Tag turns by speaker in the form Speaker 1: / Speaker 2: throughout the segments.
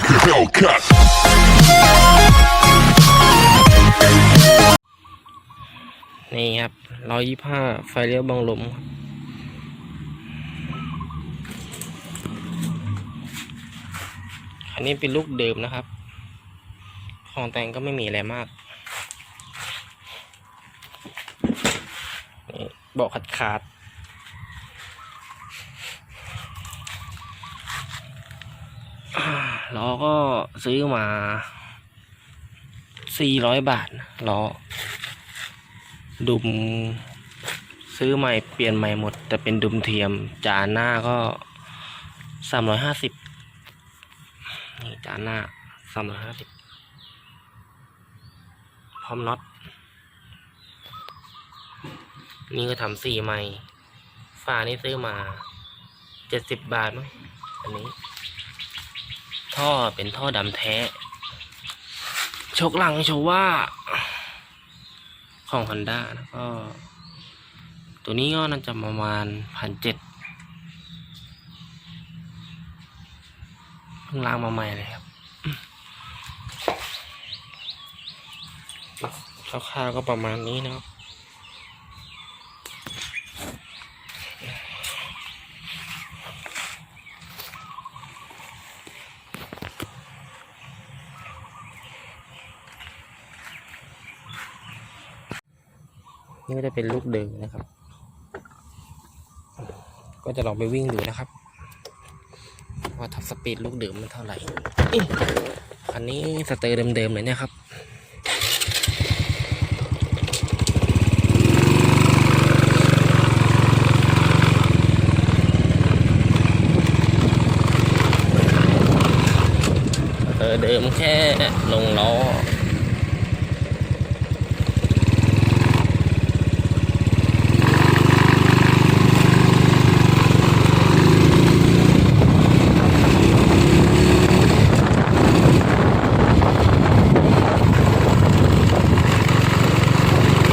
Speaker 1: like a Hellcat.
Speaker 2: นี่ครับร้อยยี่ห้าไฟเลี้ยวบังลมครับคันนี้เป็นลูกเดิมนะครับ ของแต่งก็ไม่มีอะไรมากนี่เบอกขาดขาดอ่า ล้อก็ซื้อมาสี่ร้อยบาทล้อ ดุม ซื้อใหม่เปลี่ยนใหม่หมด แต่เป็นดุมเทียม จานหน้าก็สามร้อยห้าสิบนี่จานหน้าสามร้อยห้าสิบพร้อมน็อตนี่ก็ทำสีใหม่ฝานี่ซื้อมาเจ็ดสิบบาทมั้งอันนี้ ท่อเป็นท่อดำแท้ ชกหลังโชว่า ของ Honda นะก็ ตัวนี้ก็น่าจะประมาณพันเจ็ดเพิ่งล้างมาใหม่เลยครับคร่าวๆก็ประมาณนี้นะครับ นี่ก็จะเป็นลูกเดิมนะครับ ก็จะลองไปวิ่งดูนะครับ ว่าท็อปสปีดลูกเดิมมันเท่าไหร่อันนี้สเตอร์เดิมๆเลยเนี่ยครับเตอร์เดิมแค่ลงล้อ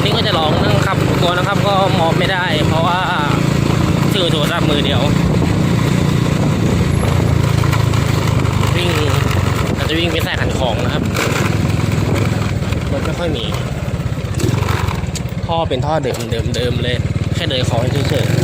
Speaker 2: นี่ก็จะลองนั่งขับตัวนะครับ ก็ม อไม่ได้ เพราะว่าถือโทรศัพท์มือเดียว วิ่งอาจจะวิ่งไปใส่ขันของนะครับรถไม่ค่อยมี ท่อเป็นท่อเดิมเดิมเดิมเลย แค่เดินของเฉยๆ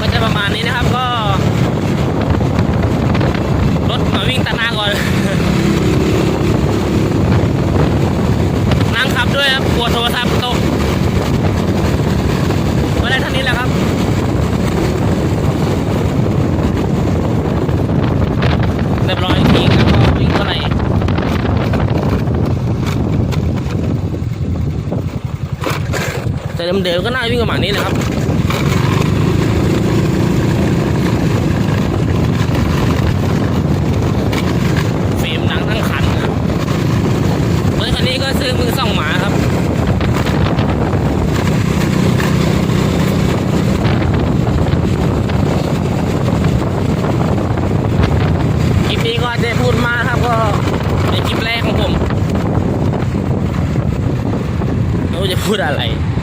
Speaker 2: ก็จะประมาณนี้นะครับก็ รถมาวิ่งตัดหน้าก่อน นั่ง ขับด้วยครับปวดโทรศัพท์ตกไม่ได้เท่านี้แหละครับเรียบร้อยทีครับก็วิ่งเท่าไหร่แต่เดิมๆก็น่าวิ่งประมาณนี้แหละครับ ฟิล์มหนังทั้งคันครับรถคันนี้ก็ซื้อมือสองหมาครับ คลิปนี้ก็จะพูดมากครับก็เป็นคลิปแรกของผม ไม่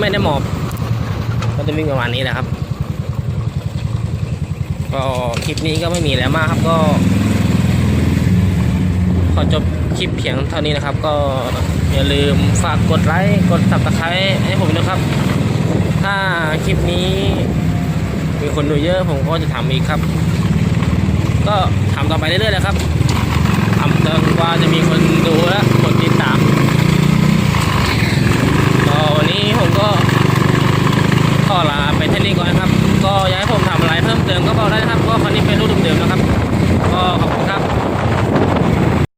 Speaker 2: ไม่ได้หมอบ ก็จะวิ่งประมาณนี้แหละครับ ก็คลิปนี้ก็ไม่มีแล้วมากครับก็ ขอจบคลิปเพียงเท่านี้นะครับ ก็อย่าลืมฝากกดไลค์กด subscribe ให้ผมด้วยครับ ถ้าคลิปนี้มีคนดูเยอะผมก็จะทำอีกครับ ก็ทำต่อไปเรื่อยๆเลยครับทำจนกว่าจะมีคนดูและกดติดตาม ก็วันนี้ผมก็ข ค่นี้ก่อนนะครับ ก็อยากให้ผมทำอะไรเพิ่มเติมก็บอกได้นะครับ ก็คันนี้เป็นรุ่นเดิมๆนะครับ ก็ขอบคุณ